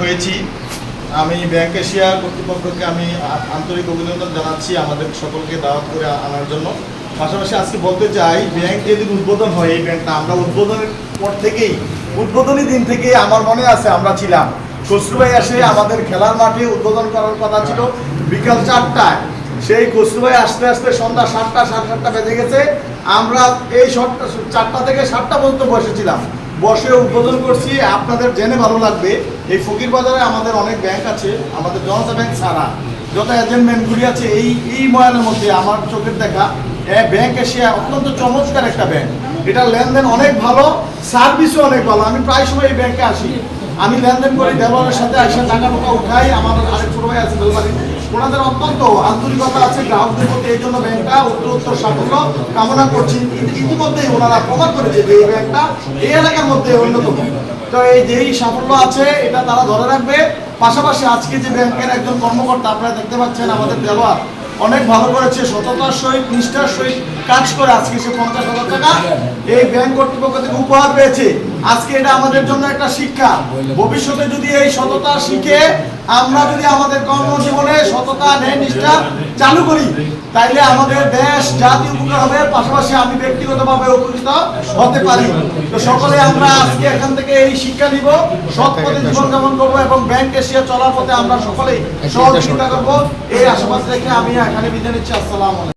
হয়েছি। আমি bank Asia কর্তৃপক্ষকে আমি আন্তরিক অভিনন্দন জানাচ্ছি আমাদের সকলকে দাওয়াত করে আনার জন্য। পাশাপাশি আজকে বলতে চাই, ব্যাংক যেদিন উদ্বোধন হয় এই ব্যাংকটা। আমরা উদ্বোধনের পর থেকেই, উদ্বোধনী দিন থেকে আমার মনে আছে আমরা ছিলাম। খসরুভাই আসে আমাদের খেলার মাঠে উদ্বোধন করার কথা ছিল বিকাল চারটায়। সেই খসরুভাই আসতে আসতে সন্ধ্যা সাতটা, সাড়ে সাতটা বেজে গেছে। আমরা এই সাতটা চারটা থেকে সাতটা পর্যন্ত বসেছিলাম। বসে উদ্বোধন করছি। আপনাদের জেনে ভালো লাগবে, এই ফকির বাজারে আমাদের অনেক ব্যাংক আছে, আমাদের জনতা ব্যাংক ছাড়া। যত এজেন্টমেন্টগুলি আছে, এই এই ময়ানের মধ্যে আমার চোখের দেখা ব্যাংক এশিয়া অত্যন্ত চমৎকার একটা ব্যাংক এটা লেনদেন অনেক ভালো সার্ভিসও অনেক ভালো। আমি প্রায় সময় এই ব্যাংকে আসি। আমি লেনদেন করি, দেওয়ালের সাথে এসে টাকা টাকা উঠাই, আমার আরেক ছোট ভাই আছে বেলবাড়ি। ওনাদের অত্যন্ত আন্তরিকতা আছে, গ্রাহকদের প্রতি এই জন্য ব্যাংকটা উত্তর সাফল্য কামনা করছি। ইতি- ইতিমধ্যেই ওনারা প্রমাণ করেছে যে এই ব্যাংকটা এই এলাকার মধ্যে অন্যতম। তো এই যেই সাফল্য আছে, এটা তারা ধরে রাখবে। পাশাপাশি আজকে যে ব্যাংকের একজন কর্মকর্তা আপনারা দেখতে পাচ্ছেন, আমাদের দেওয়ার অনেক ভালো করেছে, সততার সহিত, নিষ্ঠার সহিত কাজ করে আজকে সে পঞ্চাশ হাজার টাকা এই ব্যাংক কর্তৃপক্ষ থেকে উপহার পেয়েছে। আজকে এটা আমাদের জন্য একটা শিক্ষা। ভবিষ্যতে যদি এই সততা শিখে আমরা যদি আমাদের কর্মজীবনে সততা, ন্যায় নিষ্ঠা চালু করি, তাইলে আমাদের দেশ, জাতি উপকার হবে। পাশাপাশি আমি ব্যক্তিগতভাবে উপকৃত হতে পারি। তো সকলে আমরা আজকে এখান থেকে এই শিক্ষা নিব, সৎ পথে জীবনযাপন করব এবং ব্যাংক এশিয়া চলার পথে আমরা সকলেই সহযোগিতা করব। এই আশাবাদ রেখে আমি এখানে বিদায় নিচ্ছি। আসসালাম